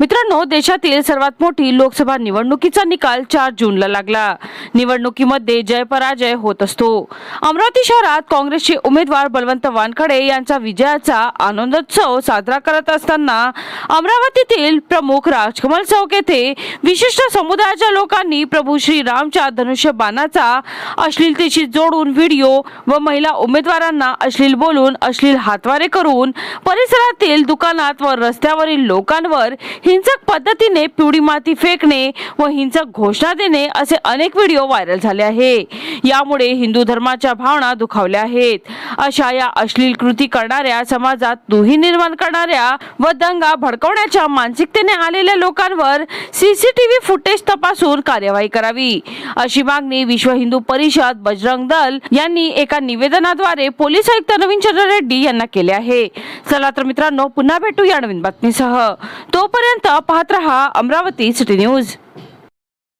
Met मित्रांनो देशातील सर्वात मोठी लोकसभा निवडणुकीचा निकाल चार जूनला लागला. निवडणुकीमध्ये जय पराजय होत असतो. अमरावती शहरात काँग्रेसचे उमेदवार बलवंत वानखडे यांचा विजयाचा आनंदोत्सव साजरा करत असताना अमरावतीतील प्रमुख राजकमल चौक येथे विशिष्ट समुदायाच्या लोकांनी प्रभू श्रीरामच्या धनुष्य बाणाचा अश्लीलतेशी जोडून व्हिडिओ व महिला उमेदवारांना अश्लील बोलून अश्लील हातवारे करून परिसरातील दुकानात व रस्त्यावरील लोकांवर हिंसा हिंसक पद्धतीने पिवळी माती फेकणे व हिंसक घोषणा देणे असे अनेक व्हिडिओ व्हायरल झाले आहे. यामुळे हिंदू धर्माच्या भावना दुखावल्या आहेत. अशा या अश्लील कृती करणाऱ्या समाजात दुही निर्माण करणाऱ्या व दंगा भडकवण्याच्या मानसिकतेने आलेल्या लोकांवर सीसीटीव्ही फुटेज तपासून कार्यवाही करावी. अशी मागणी विश्व हिंदू परिषद बजरंग दल यांनी एका निवेदनाद्वारे पोलीस आयुक्त नवीन चंद्र रेड्डी यांना केले आहे. चला तर मित्रांनो पुन्हा भेटू या नवीन बातमीसह. तोपर्यंत पाहत रहा अमरावती सिटी न्यूज.